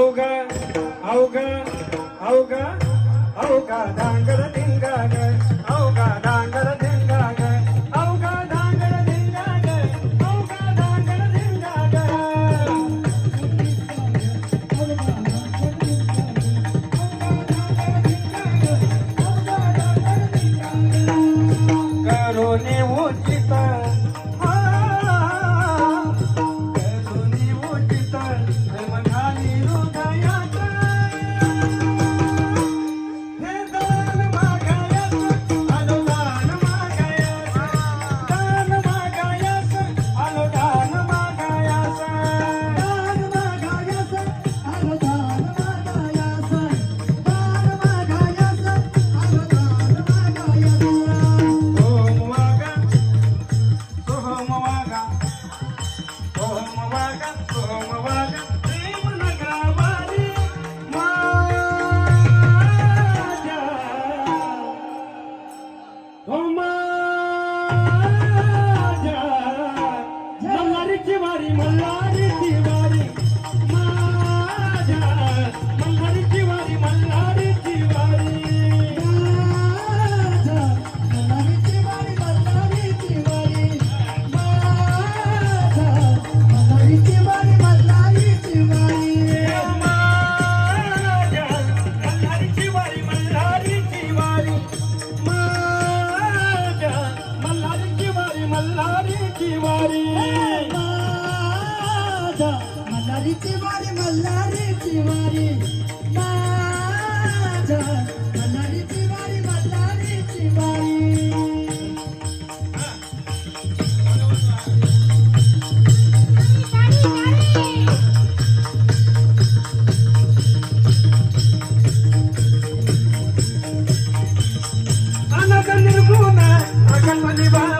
अवघा अवघा अवघा अवघा दांगल धिंगा Oh my! मल्हारी तिवारी मल्हारी तिवारी मल्हारी तिवारी मल्हारी तिवारी मल्हारी तिवारी निर्गुण अगन बलिवान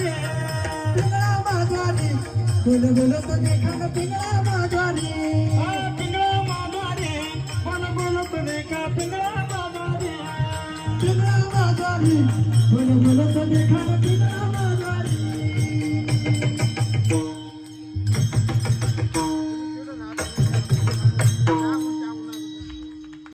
माधवारी पिंगळा माधवारी बोल बोल तो देखा पिंगळा माधवारी पिंगळा माधवारी बोल बोल तो देखा पिंगळा माधवारी पिंगळा माधवारी बोल बोल तो देखा